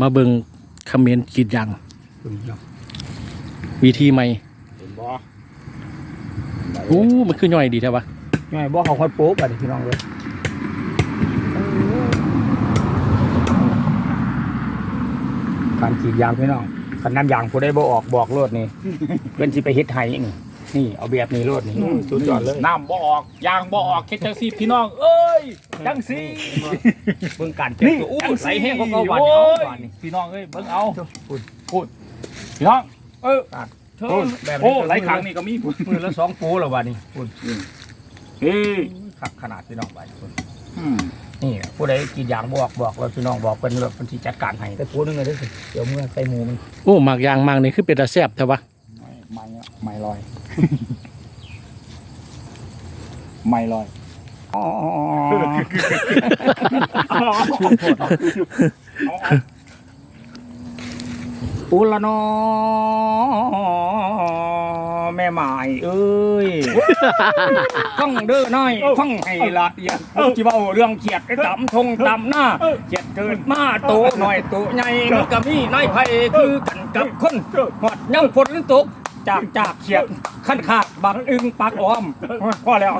มาเบิ่งเขมรกรีดยางคุณเนาะวิธีใหม่เห็นบ่อู้มันคือย่อยดีแท้ปะยังไงบ่เขาค่อยโป๊กอะดิพี่น้องเลยการกรีดยางพี่น้องคันน้ำยางผู้ได้บ่ออกบอกโลดนี่เพิ่นสิไปเฮ็ดให้นี่นี่เอาแบบนี้โลดนี่สุดยอดเลยน้ำบ่ออกยางบ่ออกเฮ็ดจังซี่พี่น้องเอ้ ยจังซี่เบิ่งการเจ็บตัวอู้ไหลแห้งกว่าเก่าบาดโอ้เดียวยบาดนี่พี่น้องเอ้ยเบิ่งเอาพูดพูดพี่น้องเออตัดเทิพูดงแบบนี้โอ้ไหลขังนี่ก็มีพูดมือละสองปูแล้วบาดนี้พูดเฮ้ยขักขนาดพี่น้องบาดนี้พูดอืมนี่ผู้ใดกรีดยางบอกบอกว่าพี่น้องบอกเป็นรถเป็นที่จัดการให้แต่ปูนึงเลยเด้อสิเดี๋ยวเมื่อใส่หมูมันโอ้หมากยางหมากนี่คือเป็นตาแซ่บแท้ปะไม่ไม่อะไม่ลอย ไม่ลอย อ๋ออุละนอแม่หมายเอ้ยฟังเด้อน้อยฟังให้ละเอียดผมจิเว้าเรื่องเขียดไอ้ดำทงดำหน้าเขียดเกิดมาโตหน่อยโตใหญ่มันก็มีนายไผคือกันกับคนหอดย่ำฝนตกจากจากเขียดขั้นขาดบักอึงปักอ้อมพอแล้ว